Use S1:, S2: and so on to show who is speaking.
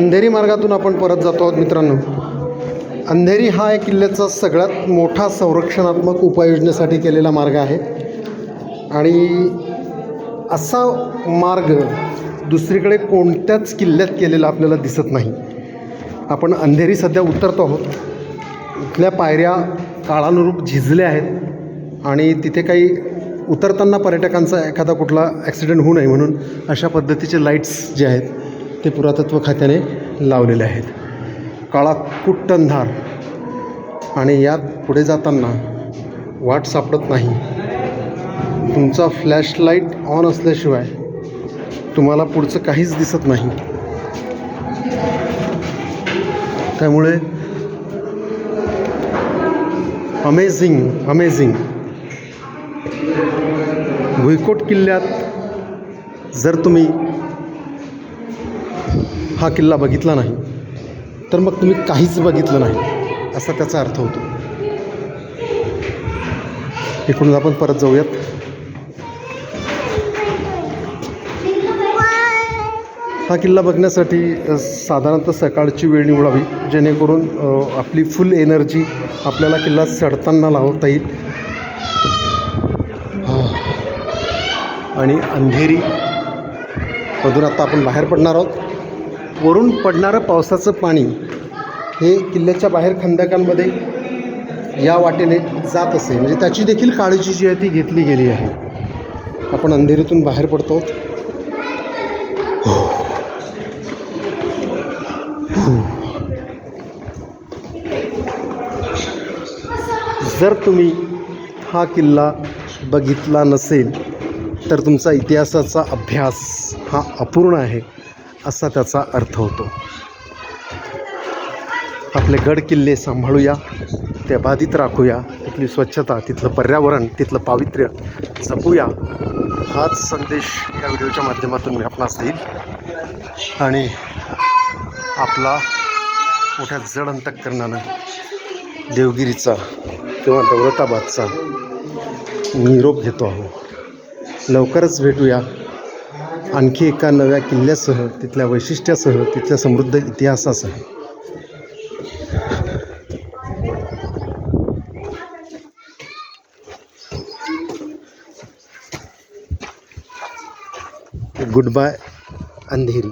S1: अंधेरी मार्गातून आपण परत जातो आहोत मित्रांनो. अंधेरी हा एक किल्ल्याचा सगळ्यात मोठा संरक्षणात्मक उपाययोजनेसाठी केलेला मार्ग आहे. आणि असा मार्ग दुसरीकडे कोणत्याच किल्ल्यात केलेला आपल्याला दिसत नाही. आपण अंधेरी सध्या उतरतो आहोत. इथल्या पायऱ्या काळानुरूप झिजल्या आहेत. आणि तिथे काही उतरताना पर्यटकांचा एखादा कुठला ॲक्सिडेंट होऊ नये म्हणून अशा पद्धतीचे लाईट्स जे आहेत ते पुरातत्व खात्याने लावलेले आहेत. काळा कुट्ट अंधार आणि यात पुढे जाताना वाट सापडत नाही. तुमचा फ्लॅशलाईट ऑन असल्याशिवाय तुम्हाला पुढचं काहीच दिसत नाही. त्यामुळे अमेझिंग अमेझिंग. भुईकोट किल्ल्यात जर तुम्ही हा किल्ला बघितला नाही तर मग तुम्ही काहीच बघितलं नाही असा त्याचा अर्थ होतो. इकडून आपण परत जाऊयात. हा किल्ला बघण्यासाठी साधारणतः सकाळची वेळ निवडावी जेणेकरून आपली फुल एनर्जी आपल्याला किल्ला चढताना लावता येईल. आणि अंधेरी मधून आता आपण बाहेर पडणार आहोत. वरून पडणारं पावसाचं पाणी हे किल्ल्याच्या बाहेर खंदकांमध्ये या वाटेने जात असे. म्हणजे त्याची देखील काळजी जी आहे ती घेतली गेली आहे. आपण अंधेरीतून बाहेर पडतो जर तुम्ही हा किल्ला बघितला नसेल तर तुमचा इतिहासाचा अभ्यास हा अपूर्ण आहे. असा त्याचा अर्थ होतो. आपले गड किल्ले सांभाळूया ते बाधित राखूया तिथली स्वच्छता तिथलं पर्यावरण तिथलं पावित्र्य जपूया. हाच संदेश या व्हिडिओच्या माध्यमातून मी आपणास देईल. आणि आपला मोठ्या जड अंतकरणानं देवगिरीचा किंवा दौलताबादचा निरोप घेतो आहोत. लवकरच भेटूया. आणखी एका नव्या किल्ल्यासह तिथल्या वैशिष्ट्यासह तिथल्या समृद्ध इतिहासासह. Good bye Andheri.